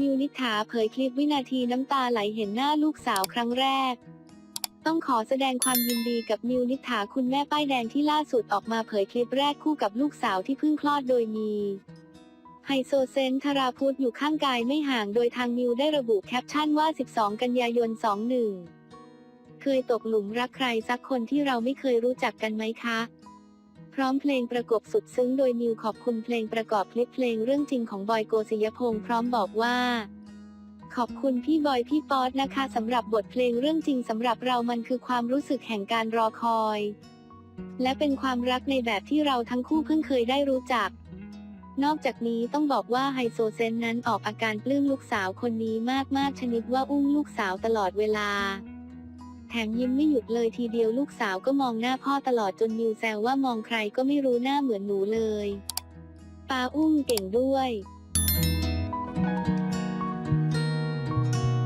มิวนิษฐาเผยคลิปวินาทีน้ำตาไหลเห็นหน้าลูกสาวครั้งแรก ต้องขอแสดงความยินดีกับมิวนิษฐาคุณแม่ป้ายแดงที่ล่าสุดออกมาเผยคลิปแรกคู่กับลูกสาวที่เพิ่งคลอดโดยมีไฮโซเซนธราพุทธอยู่ข้างกายไม่ห่างโดยทางมิวได้ระบุแคปชั่นว่า 12 กันยายน 21 เคยตกหลุมรักใครสักคนที่เราไม่เคยรู้จักกันไหมคะ พร้อมเพลงประกบสุดซึ้งโดยนิวขอบคุณเพลงประกอบคลิปเพลงเรื่องจริงของบอยโกศิยพงษ์พร้อมบอกว่า ขอบคุณพี่บอยพี่ป๊อตนะคะสำหรับบทเพลงเรื่องจริงสำหรับเรามันคือความรู้สึกแห่งการรอคอย และเป็นความรักในแบบที่เราทั้งคู่เพิ่งเคยได้รู้จัก นอกจากนี้ต้องบอกว่าไฮโซเซนนั้นออกอาการปลื้มลูกสาวคนนี้มากๆชนิดว่าอุ้มลูกสาวตลอดเวลา ถมยิ้มไม่หยุดเลยทีเดียวลูกสาวก็มองหน้าพ่อตลอดจนมิวแซวว่ามองใครก็ไม่รู้หน้าเหมือนหนูเลย ปาอุ้มเก่งด้วย